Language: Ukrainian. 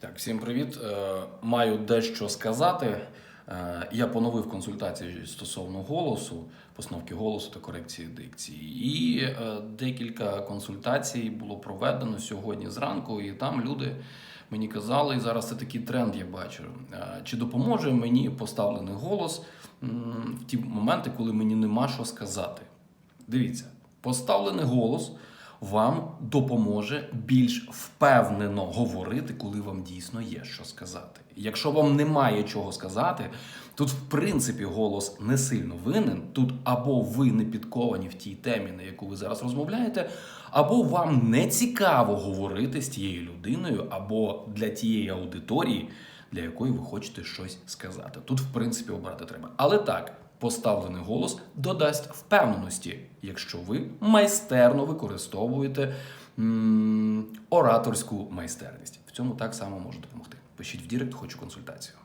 Так, всім привіт. Е, Маю дещо сказати. Е, Я поновив консультації стосовно голосу, постановки голосу та корекції дикції. І е, декілька консультацій було проведено сьогодні зранку, і там люди мені казали, і зараз це такий тренд я бачу. Чи допоможе мені поставлений голос в ті моменти, коли мені нема що сказати? Дивіться, поставлений голос вам допоможе більш впевнено говорити, коли вам дійсно є що сказати. Якщо вам немає чого сказати, тут в принципі голос не сильно винен. Тут або ви не підковані в тій темі, на яку ви зараз розмовляєте, або вам не цікаво говорити з тією людиною, або для тієї аудиторії, для якої ви хочете щось сказати. Тут, в принципі, обрати треба. Але так, поставлений голос додасть впевненості, якщо ви майстерно використовуєте ораторську майстерність. В цьому так само може допомогти. Пишіть в Дірект, хочу консультацію.